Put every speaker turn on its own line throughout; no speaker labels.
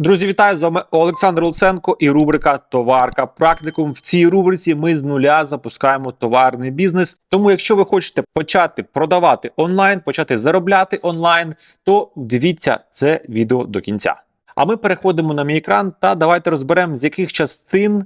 Друзі, вітаю з вами Олександр Луценко і рубрика Товарка Практикум. В цій рубриці ми з нуля запускаємо товарний бізнес. Тому, якщо ви хочете почати продавати онлайн, почати заробляти онлайн, то дивіться це відео до кінця. А ми переходимо на мій екран та давайте розберемо, з яких частин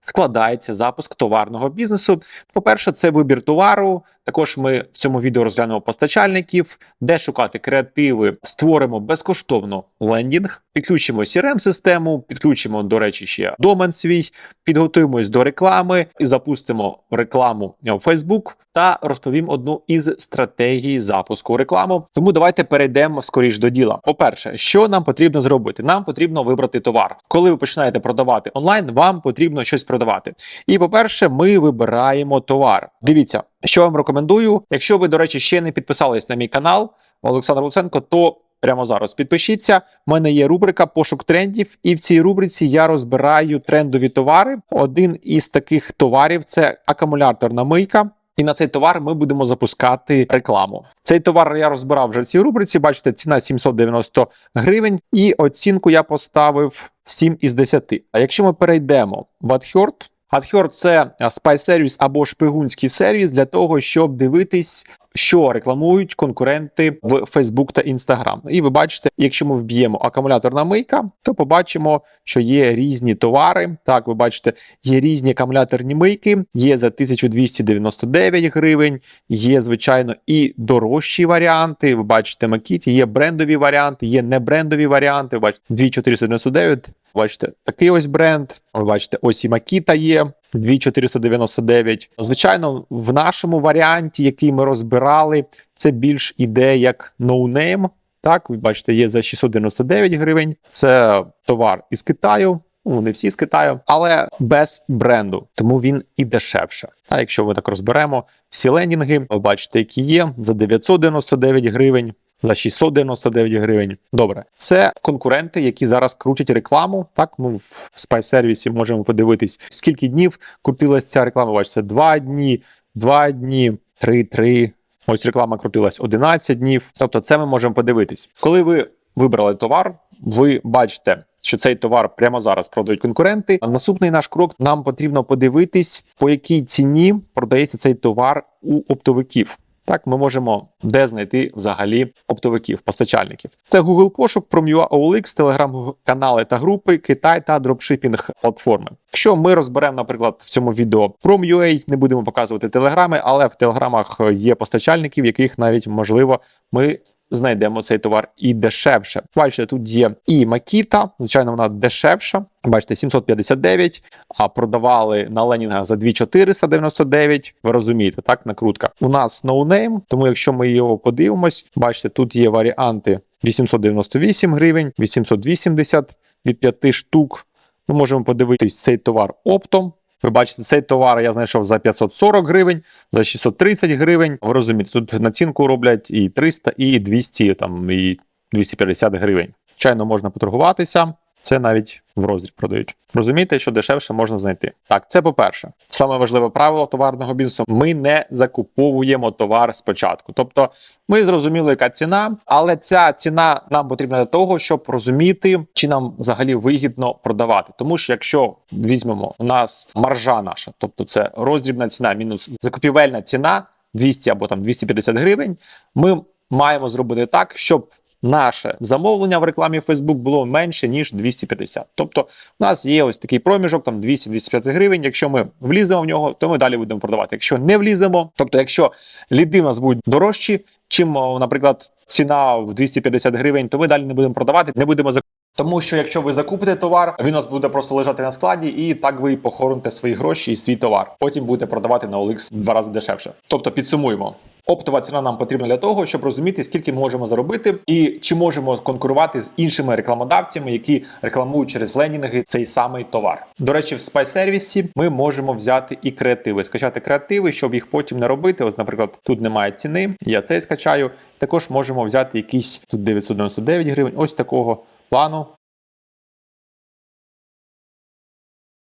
складається запуск товарного бізнесу. По-перше, це вибір товару. Також ми в цьому відео розглянемо постачальників, де шукати креативи, створимо безкоштовно лендінг, підключимо crm систему підключимо, до речі, ще домен свій, підготуємось до реклами і запустимо рекламу в Facebook та розповім одну із стратегій запуску рекламу. Тому давайте перейдемо скоріш до діла. По-перше, що нам потрібно зробити? Нам потрібно вибрати товар. Коли ви починаєте продавати онлайн, вам потрібно щось продавати. І по-перше, ми вибираємо товар. Дивіться, що вам рекомендую. Якщо ви, до речі, ще не підписались на мій канал Олександр Луценко, то прямо зараз підпишіться. У мене є рубрика Пошук трендів, і в цій рубриці я розбираю трендові товари. Один із таких товарів це акумуляторна мийка. І на цей товар ми будемо запускати рекламу. Цей товар я розбирав вже в цій рубриці. Бачите, ціна 790 гривень, і оцінку я поставив 7 із 10. А якщо ми перейдемо в AdHerd, AdHerd – це спай сервіс або шпигунський сервіс для того, щоб дивитись, що рекламують конкуренти в Facebook та Instagram. І ви бачите, якщо ми вб'ємо акумуляторна мийка, то побачимо, що є різні товари. Так, ви бачите, є різні акумуляторні мийки, є за 1299 гривень, є, звичайно, і дорожчі варіанти. Ви бачите, Макіті, є брендові варіанти, є небрендові варіанти. Ви бачите, 2499. Бачите, такий ось бренд. Ви бачите, ось і Макіта є. 2499. Звичайно, в нашому варіанті, який ми розбирали, це більш іде як ноунейм. Так, ви бачите, є за 699 гривень. Це товар із Китаю. Ну, не всі з Китаю, але без бренду, тому він і дешевше. А якщо ми так розберемо всі лендінги, ви бачите, які є за 999 гривень. За 699 гривень. Добре, це конкуренти, які зараз крутять рекламу. Так, ми в спай сервісі можемо подивитись, скільки днів крутилась ця реклама. Бачите, 2 дні, 2 дні, 3, 3. Ось реклама крутилась 11 днів. Тобто, це ми можемо подивитись. Коли ви вибрали товар, ви бачите. Що цей товар прямо зараз продають конкуренти. А наступний наш крок нам потрібно подивитись, по якій ціні продається цей товар у оптовиків. Так, ми можемо де знайти взагалі оптовиків, постачальників. Це Google пошук, Prom.ua, OLX, телеграм-канали та групи, Китай та дропшипінг платформи. Якщо ми розберемо, наприклад, в цьому відео Prom.ua, не будемо показувати телеграми, але в телеграмах є постачальників, яких навіть можливо ми. Знайдемо цей товар і дешевше. Бачите, тут є і Макіта, звичайно, вона дешевша. Бачите, 759, а продавали на Ленінга за 2499. Ви розумієте, так, накрутка. У нас ноунейм, тому якщо ми його подивимось, бачите, тут є варіанти 898 гривень, 880 від 5 штук. Ми можемо подивитись цей товар оптом. Ви бачите, цей товар я знайшов за 540 гривень, за 630 гривень. Ви розумієте, тут націнку роблять і 300, і 200, там, і 250 гривень. Звичайно, можна поторгуватися. Це навіть в роздріб продають. Розумієте, що дешевше можна знайти. Так, це по-перше. Саме важливе правило товарного бізнесу: ми не закуповуємо товар спочатку. Тобто ми зрозуміли, яка ціна, але ця ціна нам потрібна для того, щоб розуміти, чи нам взагалі вигідно продавати. Тому що якщо візьмемо у нас маржа наша, тобто це роздрібна ціна мінус закупівельна ціна 200 або там 250 гривень, ми маємо зробити так, щоб наше замовлення в рекламі Facebook було менше ніж 250. Тобто, у нас є ось такий проміжок, там 200-250 гривень. Якщо ми вліземо в нього, то ми далі будемо продавати. Якщо не вліземо, тобто, якщо ліди у нас будуть дорожчі, чим, наприклад, ціна в 250 гривень, то ми далі не будемо продавати, не будемо тому що якщо ви закупите товар, він у вас буде просто лежати на складі, і так ви похороните свої гроші і свій товар. Потім будете продавати на OLX два рази дешевше. Тобто підсумуємо. Оптова ціна нам потрібна для того, щоб розуміти, скільки ми можемо заробити, і чи можемо конкурувати з іншими рекламодавцями, які рекламують через ленінги цей самий товар. До речі, в спай сервісі ми можемо взяти і креативи, скачати креативи, щоб їх потім не робити. От, наприклад, тут немає ціни. Я цей скачаю. Також можемо взяти якісь тут 999 гривень. Ось такого плану.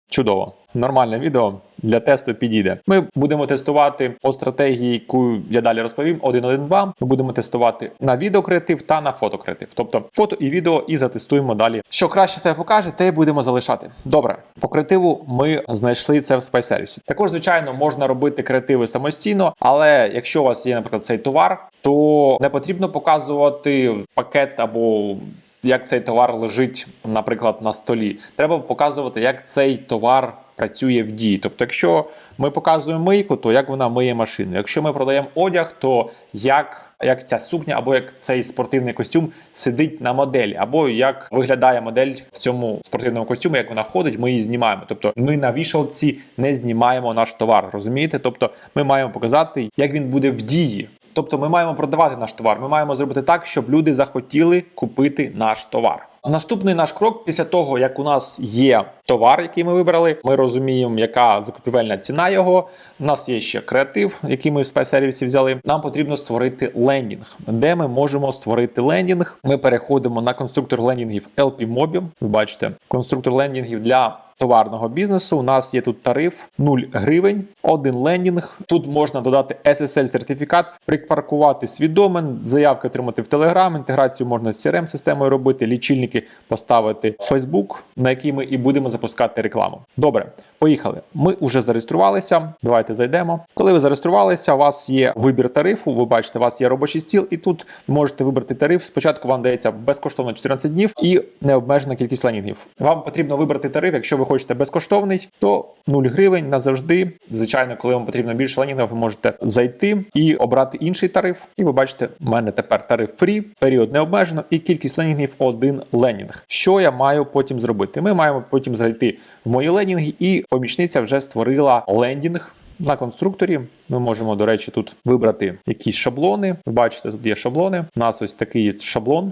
Чудово. Нормальне відео. Для тесту підійде. Ми будемо тестувати по стратегії, яку я далі розповім. 1.1.2. Ми будемо тестувати на відеокреатив та на фотокреатив. Тобто фото і відео, і затестуємо далі. Що краще себе покаже, те будемо залишати. Добре, по креативу ми знайшли це в спайсервісі. Також, звичайно, можна робити креативи самостійно, але якщо у вас є, наприклад, цей товар, то не потрібно показувати пакет або як цей товар лежить, наприклад, на столі. Треба показувати, як цей товар працює в дії. Тобто, якщо ми показуємо мийку, то як вона миє машину. Якщо ми продаємо одяг, то як. Як ця сукня, або як цей спортивний костюм сидить на моделі, або як виглядає модель в цьому спортивному костюмі, як вона ходить, ми її знімаємо. Тобто ми на вішалці не знімаємо наш товар, розумієте? Тобто ми маємо показати, як він буде в дії. Тобто ми маємо продавати наш товар. Ми маємо зробити так, щоб люди захотіли купити наш товар. Наступний наш крок після того, як у нас є товар, який ми вибрали, ми розуміємо, яка закупівельна ціна його. У нас є ще креатив, який ми в спайсервісі взяли. Нам потрібно створити лендінг. Де ми можемо створити лендінг? Ми переходимо на конструктор лендінгів LP Mobi. Ви бачите, конструктор лендінгів для товарного бізнесу. У нас є тут тариф 0 гривень, один лендінг. Тут можна додати SSL сертифікат, припаркувати свій домен, заявки отримати в Telegram, інтеграцію можна з crm системою робити, лічильники поставити в Facebook, на який ми і будемо запускати рекламу. Добре, поїхали. Ми вже зареєструвалися. Давайте зайдемо. Коли ви зареєструвалися, у вас є вибір тарифу. Ви бачите, у вас є робочий стіл, і тут можете вибрати тариф. Спочатку вам дається безкоштовно 14 днів і необмежена кількість ленінгів. Вам потрібно вибрати тариф, якщо ви хочете безкоштовний, то 0 гривень назавжди. Звичайно, коли вам потрібно більше ленінгів, ви можете зайти і обрати інший тариф. І ви бачите, у мене тепер тариф фрі, період не обмежено, і кількість ленінгів один ленінг. Що я маю потім зробити? Ми маємо потім зайти в мої ленінги, і помічниця вже створила лендінг. На конструкторі ми можемо, до речі, тут вибрати якісь шаблони. Ви бачите, тут є шаблони. У нас ось такий шаблон.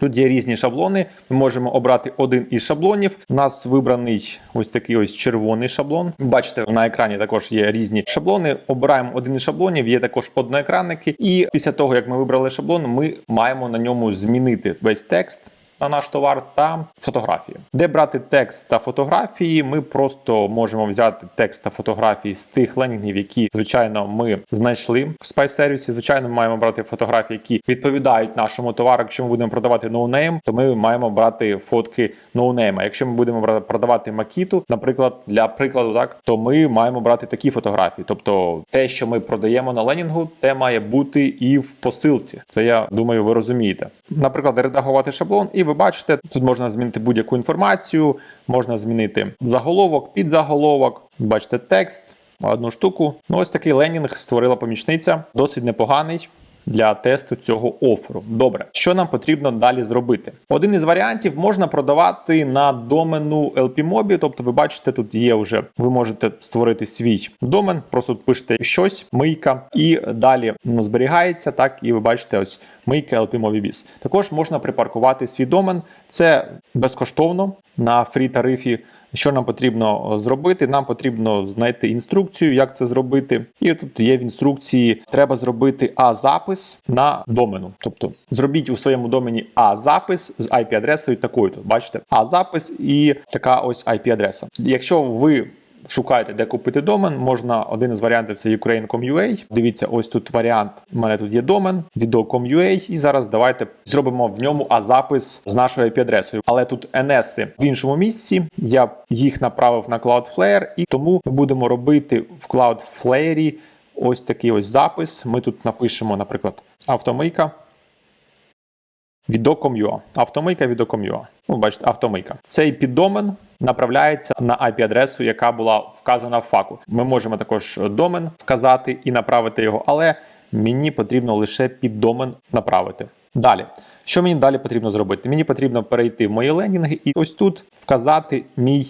Тут є різні шаблони. Ми можемо обрати один із шаблонів. У нас вибраний ось такий ось червоний шаблон. Бачите, на екрані також є різні шаблони. Обираємо один із шаблонів, є також одноекранники. І після того, як ми вибрали шаблон, ми маємо на ньому змінити весь текст. На наш товар та фотографії. Де брати текст та фотографії, ми просто можемо взяти текст та фотографії з тих ленінгів, які, звичайно, ми знайшли в Spice сервісі. Звичайно, ми маємо брати фотографії, які відповідають нашому товару. Якщо ми будемо продавати ноунейм, то ми маємо брати фотки ноунейма. Якщо ми будемо продавати макіту, наприклад, для прикладу, так то ми маємо брати такі фотографії. Тобто, те, що ми продаємо на ленінгу, те має бути і в посилці. Це я думаю, ви розумієте. Наприклад, редагувати шаблон, і ви бачите, тут можна змінити будь-яку інформацію, можна змінити заголовок, підзаголовок, бачите текст, одну штуку. Ну, ось такий ленінг створила помічниця, досить непоганий. Для тесту цього оферу. Добре, що нам потрібно далі зробити? Один із варіантів можна продавати на домену LPMobi, тобто ви бачите, тут є вже, ви можете створити свій домен, просто тут пишете щось, мийка, і далі ну, зберігається, так, і ви бачите ось мийка LPMobi Biz. Також можна припаркувати свій домен, це безкоштовно на фрі тарифі. Що нам потрібно е, зробити? Нам потрібно знайти інструкцію, як це зробити. І тут є в інструкції, треба зробити А-запис на домену. Тобто зробіть у своєму домені А-запис з IP-адресою такою. Бачите, А-запис і така ось IP-адреса. Якщо ви Шукайте, де купити домен. Можна один із варіантів це Ukraine.com.ua. Дивіться, ось тут варіант. У мене тут є домен, video.com.ua. І зараз давайте зробимо в ньому А-запис з нашою IP-адресою. Але тут NS в іншому місці. Я їх направив на Cloudflare, і тому ми будемо робити в Cloudflare ось такий ось запис. Ми тут напишемо, наприклад, автомийка. Відо.com.ua. Автомийка відо.com.ua. Ну, бачите, автомийка. Цей піддомен направляється на IP-адресу, яка була вказана в факу. Ми можемо також домен вказати і направити його, але мені потрібно лише піддомен направити. Далі. Що мені далі потрібно зробити? Мені потрібно перейти в мої ленінги і ось тут вказати мій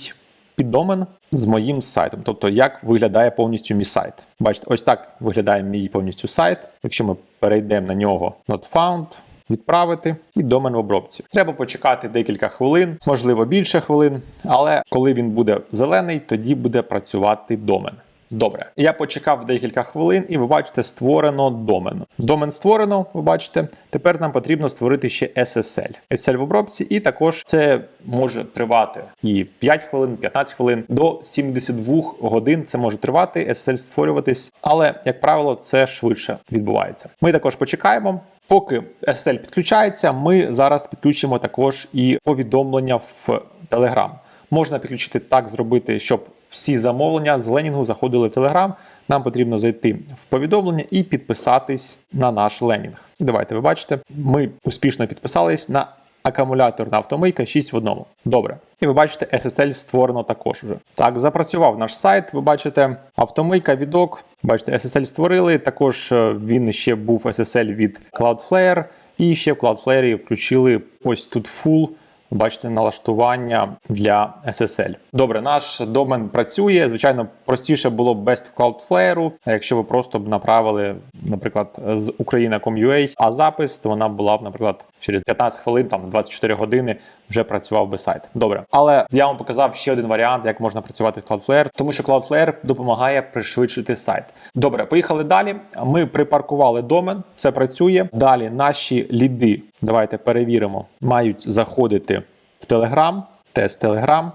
піддомен з моїм сайтом, тобто як виглядає повністю мій сайт. Бачите, ось так виглядає мій повністю сайт. Якщо ми перейдемо на нього, not found, відправити і домен в обробці. Треба почекати декілька хвилин, можливо більше хвилин, але коли він буде зелений, тоді буде працювати домен. Добре, я почекав декілька хвилин, і ви бачите, створено домен. Домен створено, ви бачите. Тепер нам потрібно створити ще SSL. SSL в обробці, і також це може тривати і 5 хвилин, 15 хвилин до 72 годин. Це може тривати, SSL створюватись, але як правило, це швидше відбувається. Ми також почекаємо. Поки SSL підключається, ми зараз підключимо також і повідомлення в Telegram. Можна підключити так, зробити, щоб всі замовлення з ленінгу заходили в Telegram. Нам потрібно зайти в повідомлення і підписатись на наш ленінг. Давайте ви бачите, ми успішно підписались на акумуляторна автомийка 6 в одному. Добре. І ви бачите, SSL створено також уже. Так, запрацював наш сайт. Ви бачите, автомийка, відок. Бачите, SSL створили. Також е, він ще був SSL від Cloudflare. І ще в Cloudflare включили ось тут full. Бачите, налаштування для SSL. Добре, наш домен працює. Звичайно, простіше було б без Cloudflare, якщо ви просто б направили, наприклад, з Україна.com.ua, а запис, то вона була б, наприклад, через 15 хвилин, там 24 години вже працював би сайт. Добре, але я вам показав ще один варіант, як можна працювати з Cloudflare, тому що Cloudflare допомагає пришвидшити сайт. Добре, поїхали далі. Ми припаркували домен, все працює. Далі наші ліди, давайте перевіримо, мають заходити в Telegram, тест Telegram.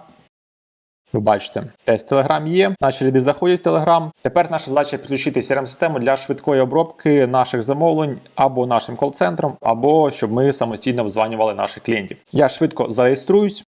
Ви бачите, тест Telegram є. Наші ліди заходять в Telegram. Тепер наша задача підключити crm систему для швидкої обробки наших замовлень або нашим кол-центром, або щоб ми самостійно обзванювали наших клієнтів. Я швидко зареєструюсь.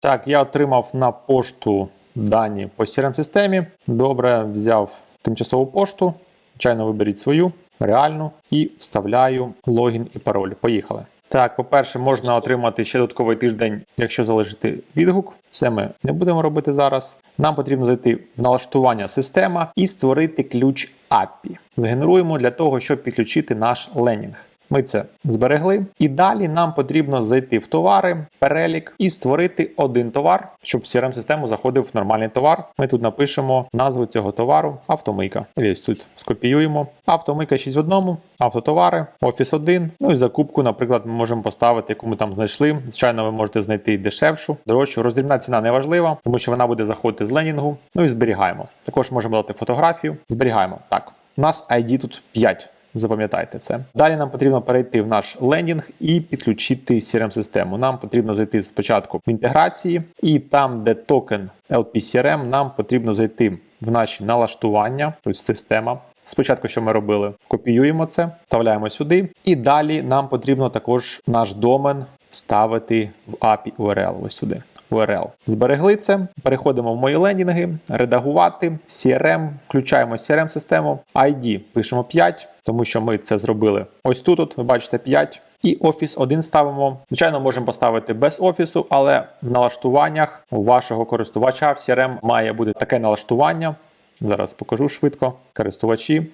Так, я отримав на пошту дані по crm системі Добре, взяв тимчасову пошту. Звичайно, виберіть свою реальну і вставляю логін і пароль. Поїхали. Так, по-перше, можна отримати ще додатковий тиждень, якщо залишити відгук. Це ми не будемо робити зараз. Нам потрібно зайти в налаштування система і створити ключ API. Згенеруємо для того, щоб підключити наш ленінг. Ми це зберегли. І далі нам потрібно зайти в товари, перелік і створити один товар, щоб в crm систему заходив нормальний товар. Ми тут напишемо назву цього товару автомийка. Ось тут скопіюємо. Автомийка 6 в одному, автотовари, офіс 1. Ну і закупку, наприклад, ми можемо поставити, яку ми там знайшли. Звичайно, ви можете знайти дешевшу, дорожчу. Роздрібна ціна не важлива, тому що вона буде заходити з ленінгу. Ну і зберігаємо. Також можемо дати фотографію. Зберігаємо. Так, у нас ID тут 5. Запам'ятайте це. Далі нам потрібно перейти в наш лендінг і підключити crm систему Нам потрібно зайти спочатку в інтеграції, і там, де токен LPCRM, нам потрібно зайти в наші налаштування, тобто система. Спочатку, що ми робили, копіюємо це, вставляємо сюди, і далі нам потрібно також наш домен ставити в API URL. Ось сюди. URL. Зберегли це. Переходимо в мої лендінги, редагувати, CRM, включаємо crm систему ID пишемо 5, тому що ми це зробили ось тут. От, ви бачите 5. І офіс 1 ставимо. Звичайно, можемо поставити без офісу, але в налаштуваннях у вашого користувача в CRM має бути таке налаштування. Зараз покажу швидко. Користувачі.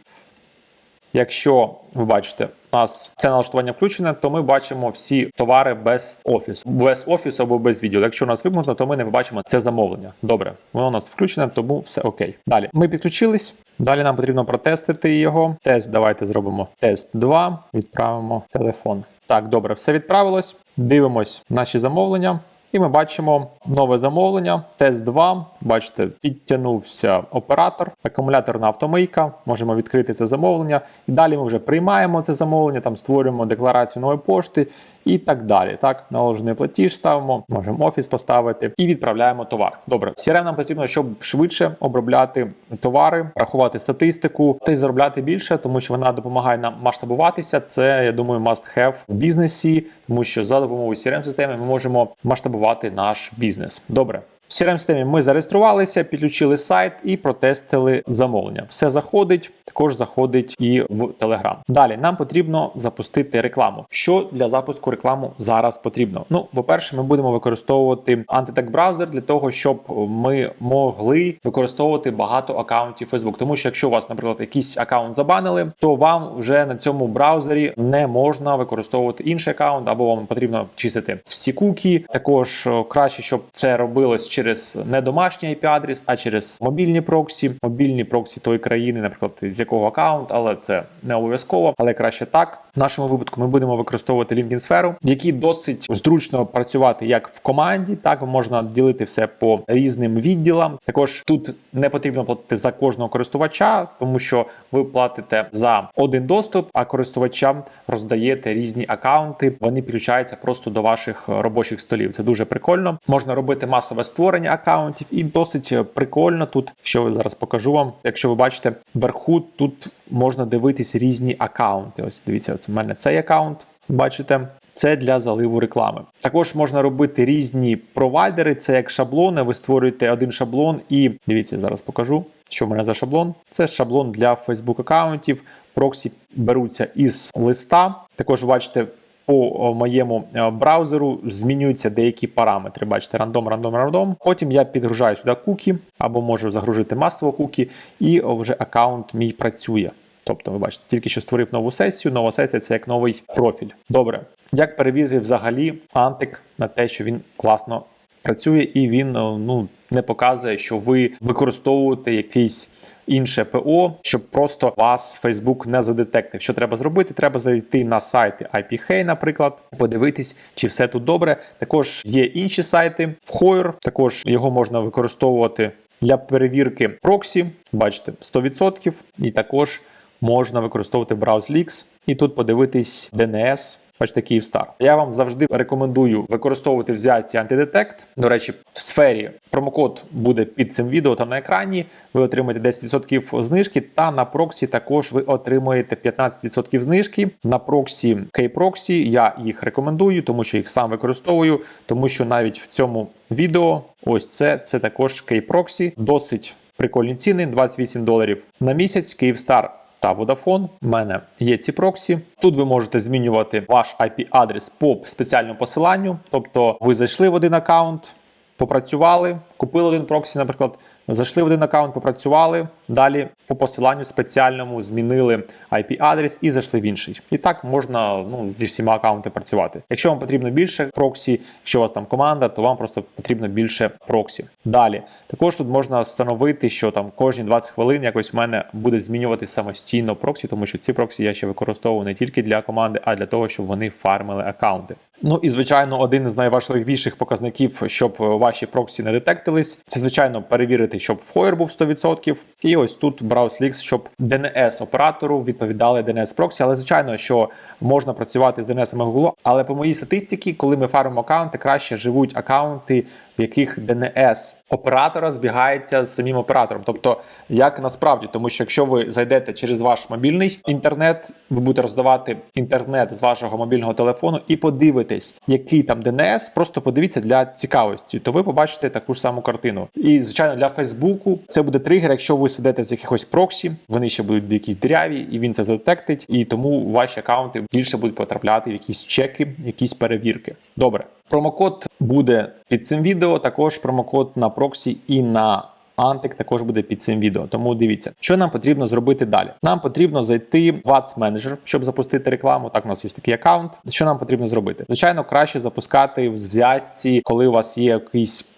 Якщо ви бачите, у нас це налаштування включене, то ми бачимо всі товари без офісу, без офісу або без відео. Якщо у нас вимкнуто, то ми не бачимо це замовлення. Добре, воно у нас включене, тому все окей. Далі ми підключились. Далі нам потрібно протестити його. Тест давайте зробимо тест 2. Відправимо телефон. Так, добре, все відправилось. Дивимось наші замовлення. І ми бачимо нове замовлення. Тест 2. Бачите, підтягнувся оператор, акумуляторна автомийка. Можемо відкрити це замовлення. І далі ми вже приймаємо це замовлення, там створюємо декларацію нової пошти і так далі. Так, наложений платіж ставимо, можемо офіс поставити і відправляємо товар. Добре, CRM нам потрібно, щоб швидше обробляти товари, рахувати статистику та й заробляти більше, тому що вона допомагає нам масштабуватися. Це я думаю, must have в бізнесі, тому що за допомогою crm системи ми можемо масштабувати наш бізнес. Добре. В crm системі ми зареєструвалися, підключили сайт і протестили замовлення. Все заходить, також заходить і в Telegram. Далі нам потрібно запустити рекламу. Що для запуску рекламу зараз потрібно? Ну, по-перше, ми будемо використовувати антитек браузер для того, щоб ми могли використовувати багато акаунтів Facebook. Тому що якщо у вас, наприклад, якийсь акаунт забанили, то вам вже на цьому браузері не можна використовувати інший акаунт, або вам потрібно чистити всі куки. Також краще, щоб це робилось через не домашній IP-адрес, а через мобільні проксі, мобільні проксі тої країни, наприклад, з якого аккаунт, але це не обов'язково, але краще так. В нашому випадку ми будемо використовувати LinkedIn сферу, в досить зручно працювати як в команді, так можна ділити все по різним відділам. Також тут не потрібно платити за кожного користувача, тому що ви платите за один доступ, а користувачам роздаєте різні акаунти. Вони підключаються просто до ваших робочих столів. Це дуже прикольно. Можна робити масове створення акаунтів, і досить прикольно тут. Що зараз покажу вам, якщо ви бачите вверху, тут можна дивитись різні акаунти. Ось дивіться, ось у мене цей акаунт. Бачите, це для заливу реклами. Також можна робити різні провайдери. Це як шаблони. Ви створюєте один шаблон, і дивіться, зараз покажу, що в мене за шаблон. Це шаблон для Facebook аккаунтів. Проксі беруться із листа. Також бачите. По моєму е, браузеру змінюються деякі параметри. Бачите, рандом, рандом, рандом. Потім я підгружаю сюди кукі, або можу загрузити масово кукі, і вже аккаунт мій працює. Тобто, ви бачите, тільки що створив нову сесію. Нова сесія це як новий профіль. Добре, як перевірити взагалі антик на те, що він класно працює, і він ну не показує, що ви використовуєте якийсь. Інше ПО, щоб просто вас Facebook не задетектив. Що треба зробити? Треба зайти на сайти IPHey, наприклад, подивитись, чи все тут добре. Також є інші сайти, Whoir, також його можна використовувати для перевірки проксі. Бачите, 100%. І також можна використовувати BrowseLeaks і тут подивитись DNS. Бачите, Київстар. Я вам завжди рекомендую використовувати в зв'язці антидетект. До речі, в сфері промокод буде під цим відео та на екрані. Ви отримаєте 10% знижки, та на проксі також ви отримуєте 15% знижки. На проксі K-Proxy я їх рекомендую, тому що їх сам використовую, тому що навіть в цьому відео ось це, це також K-Proxy. Досить прикольні ціни, 28 доларів на місяць. Київстар та Vodafone. У мене є ці проксі. Тут ви можете змінювати ваш IP-адрес по спеціальному посиланню. Тобто ви зайшли в один аккаунт, попрацювали, купили один проксі, наприклад. Зайшли в один аккаунт, попрацювали. Далі по посиланню спеціальному змінили IP-адрес і зайшли в інший. І так можна ну, зі всіма аккаунтами працювати. Якщо вам потрібно більше проксі, якщо у вас там команда, то вам просто потрібно більше проксі. Далі також тут можна встановити, що там кожні 20 хвилин якось в мене буде змінювати самостійно проксі, тому що ці проксі я ще використовую не тільки для команди, а для того, щоб вони фармили аккаунти. Ну і звичайно, один з найважливіших показників, щоб ваші проксі не детектились, це звичайно перевірити, щоб Whoir був 100%. І ось тут BrowseLeaks, щоб DNS оператору відповідали DNS проксі. Але звичайно, що можна працювати з DNS Google, але по моїй статистиці, коли ми фармимо аккаунти, краще живуть аккаунти, в яких DNS оператора збігається з самим оператором. Тобто, як насправді, тому що якщо ви зайдете через ваш мобільний інтернет, ви будете роздавати інтернет з вашого мобільного телефону і подивитесь, який там DNS, просто подивіться для цікавості, то ви побачите таку ж саму картину. І звичайно, для Фейсбуку це буде тригер, якщо ви сидите з якихось проксі, вони ще будуть якісь діряві, і він це задетектить, і тому ваші аккаунти більше будуть потрапляти в якісь чеки, якісь перевірки. Добре, промокод буде під цим відео. Також промокод на проксі і на Антик також буде під цим відео. Тому дивіться, що нам потрібно зробити далі. Нам потрібно зайти в Ads Manager, щоб запустити рекламу. Так, у нас є такий аккаунт. Що нам потрібно зробити? Звичайно, краще запускати в зв'язці, коли у вас є якийсь.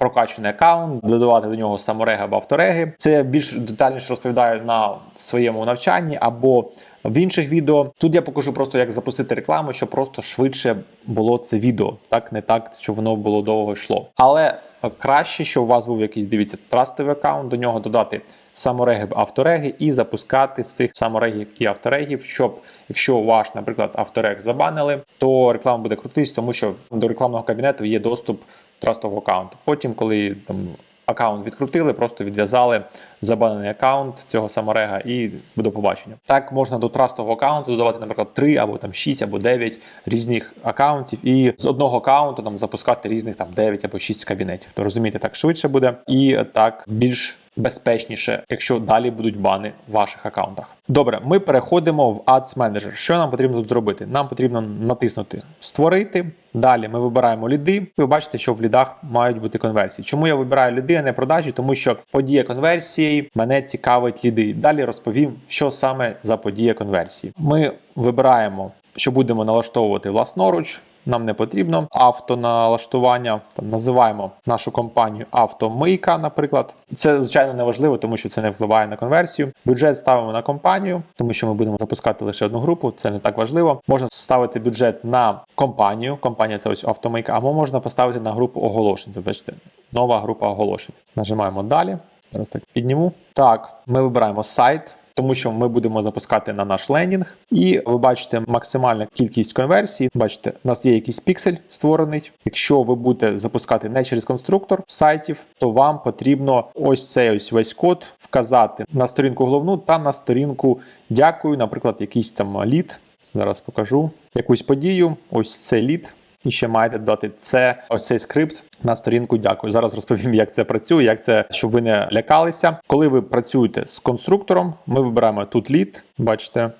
Прокачаний аккаунт, додавати до нього самореги або автореги. Це більш детальніше розповідаю на своєму навчанні або в інших відео. Тут я покажу просто, як запустити рекламу, щоб просто швидше було це відео. Так, не так, щоб воно було довго йшло. Але краще, щоб у вас був якийсь, дивіться, трастовий аккаунт, до нього додати самореги автореги і запускати з цих саморегів і авторегів, щоб якщо ваш, наприклад, авторег забанили, то реклама буде крутись, тому що до рекламного кабінету є доступ трастового аккаунту. Потім, коли там аккаунт відкрутили, просто відв'язали забанений аккаунт цього саморега і до побачення. Так можна до трастового аккаунту додавати, наприклад, 3 або там 6 або 9 різних аккаунтів, і з одного аккаунту там запускати різних там 9 або 6 кабінетів. То розумієте, так швидше буде і так більш безпечніше, якщо далі будуть бани в ваших аккаунтах. Добре, ми переходимо в Ads Manager. Що нам потрібно тут зробити? Нам потрібно натиснути Створити. Далі ми вибираємо ліди. Ви бачите, що в лідах мають бути конверсії. Чому я вибираю ліди, а не продажі? Тому що подія конверсії мене цікавить ліди. Далі розповім, що саме за подія конверсії. Ми вибираємо, що будемо налаштовувати власноруч. Нам не потрібно. Автоналаштування там називаємо нашу компанію автомийка, наприклад. Це звичайно не важливо, тому що це не впливає на конверсію. Бюджет ставимо на компанію, тому що ми будемо запускати лише одну групу. Це не так важливо. Можна ставити бюджет на компанію. Компанія це ось автомийка, або можна поставити на групу оголошень. Бачите, нова група оголошень. Нажимаємо далі. Зараз так підніму. Так, ми вибираємо сайт тому що ми будемо запускати на наш лендінг, і ви бачите максимальна кількість конверсій. Бачите, у нас є якийсь піксель створений. Якщо ви будете запускати не через конструктор сайтів, то вам потрібно ось цей ось весь код вказати на сторінку головну та на сторінку дякую, наприклад, якийсь там лід. Зараз покажу якусь подію. Ось це лід. І ще маєте додати це ось цей скрипт на сторінку. Дякую. Зараз розповім, як це працює, як це, щоб ви не лякалися. Коли ви працюєте з конструктором, ми вибираємо тут лід, бачите.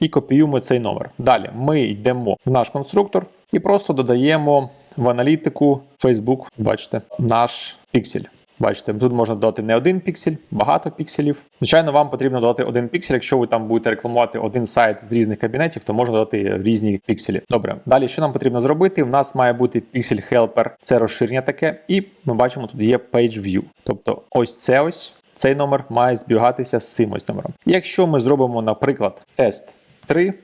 І копіюємо цей номер. Далі ми йдемо в наш конструктор і просто додаємо в аналітику Facebook, бачите, наш піксель. Бачите, тут можна додати не один піксель, багато пікселів. Звичайно, вам потрібно додати один піксель. Якщо ви там будете рекламувати один сайт з різних кабінетів, то можна додати різні пікселі. Добре, далі що нам потрібно зробити? У нас має бути Pixel Helper, це розширення таке, і ми бачимо, тут є Page View. Тобто, ось це ось цей номер має збігатися з цим ось номером. Якщо ми зробимо, наприклад, тест 3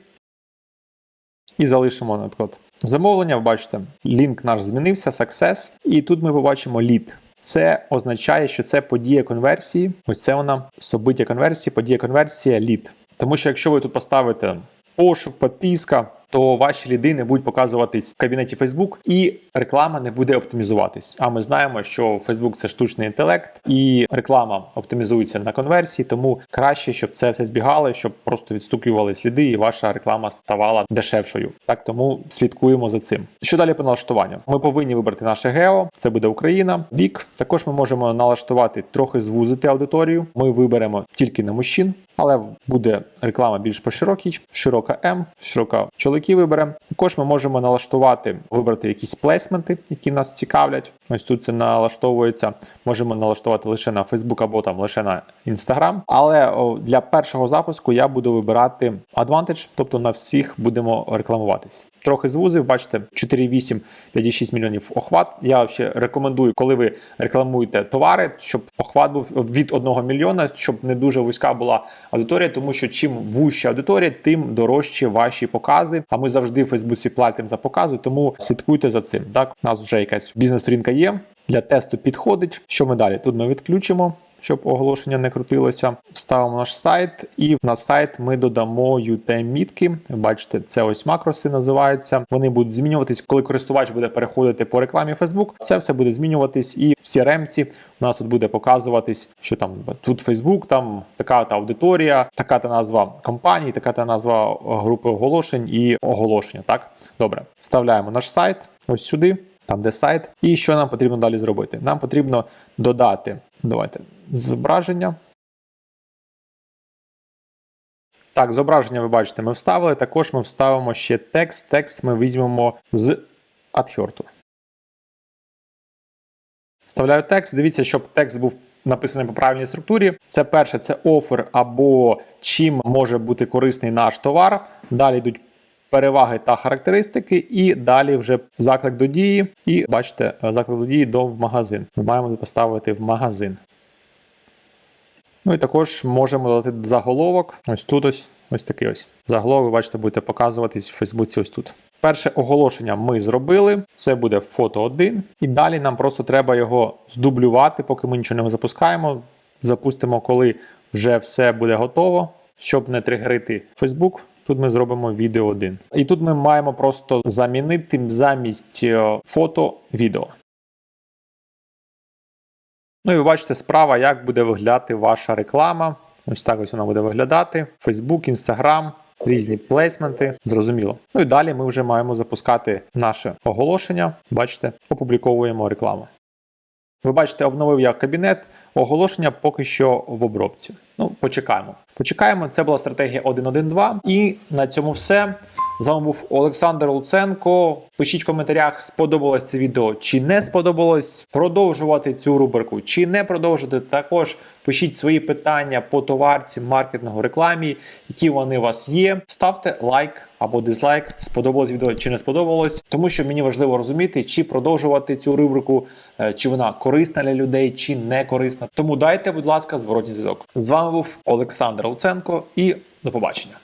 і залишимо, наприклад, замовлення, бачите, лінк наш змінився, success, і тут ми побачимо lead. Це означає, що це подія конверсії. Ось це вона собиття конверсії, подія конверсія лід. Тому що якщо ви тут поставите пошук, підписка, то ваші ліди не будуть показуватись в кабінеті Facebook і реклама не буде оптимізуватись. А ми знаємо, що Facebook це штучний інтелект, і реклама оптимізується на конверсії, тому краще, щоб це все збігало, щоб просто відстукували сліди, і ваша реклама ставала дешевшою. Так тому слідкуємо за цим. Що далі по налаштуванню? Ми повинні вибрати наше гео, це буде Україна, вік. Також ми можемо налаштувати трохи звузити аудиторію. Ми виберемо тільки на мужчин, але буде реклама більш по широкій, широка М, широка чоловіки виберемо. Також ми можемо налаштувати, вибрати якісь плейсменти, які нас цікавлять. Ось тут це налаштовується. Можемо налаштувати лише на Facebook або там лише на Instagram. Але для першого запуску я буду вибирати Advantage, тобто на всіх будемо рекламуватись. Трохи звузив, бачите, 4,8, 5,6 мільйонів охват. Я ще рекомендую, коли ви рекламуєте товари, щоб охват був від 1 мільйона, щоб не дуже вузька була аудиторія, тому що чим вужча аудиторія, тим дорожчі ваші покази. А ми завжди в Фейсбуці платимо за покази, тому слідкуйте за цим. Так, у нас вже якась бізнес-сторінка є. Для тесту підходить. Що ми далі? Тут ми відключимо щоб оголошення не крутилося. Вставимо наш сайт, і на сайт ми додамо UTM-мітки. Бачите, це ось макроси називаються. Вони будуть змінюватись, коли користувач буде переходити по рекламі Facebook. Це все буде змінюватись, і в CRM-ці у нас тут буде показуватись, що там тут Facebook, там така та аудиторія, така та назва компанії, така та назва групи оголошень і оголошення. Так, добре, вставляємо наш сайт ось сюди. Там, де сайт, і що нам потрібно далі зробити? Нам потрібно додати. Давайте зображення. Так, зображення ви бачите, ми вставили. Також ми вставимо ще текст. Текст ми візьмемо з адхьорту. Вставляю текст. Дивіться, щоб текст був написаний по правильній структурі. Це перше, це офер або чим може бути корисний наш товар. Далі йдуть переваги та характеристики, і далі вже заклик до дії. І бачите, заклик до дії до в магазин. Ми маємо поставити в магазин. Ну і також можемо додати заголовок. Ось тут ось ось такий ось. Заголовок, ви бачите, будете показуватись в Фейсбуці ось тут. Перше оголошення ми зробили. Це буде фото 1. І далі нам просто треба його здублювати, поки ми нічого не запускаємо. Запустимо, коли вже все буде готово, щоб не тригерити Facebook. Тут ми зробимо відео 1. І тут ми маємо просто замінити замість е, фото відео. Ну і ви бачите справа, як буде виглядати ваша реклама. Ось так ось вона буде виглядати. Facebook, Instagram, різні плейсменти. Зрозуміло. Ну і далі ми вже маємо запускати наше оголошення. Бачите, опубліковуємо рекламу. Ви бачите, обновив я кабінет, оголошення поки що в обробці. Ну, почекаємо. Почекаємо, це була стратегія 1.1.2. І на цьому все. З вами був Олександр Луценко. Пишіть в коментарях, сподобалось це відео чи не сподобалось. Продовжувати цю рубрику чи не продовжувати. Також пишіть свої питання по товарці, маркетингу, рекламі, які вони у вас є. Ставте лайк або дизлайк, сподобалось відео чи не сподобалось, тому що мені важливо розуміти, чи продовжувати цю рубрику, е, чи вона корисна для людей, чи не корисна. Тому дайте, будь ласка, зворотній зв'язок. З вами був Олександр Луценко і до побачення.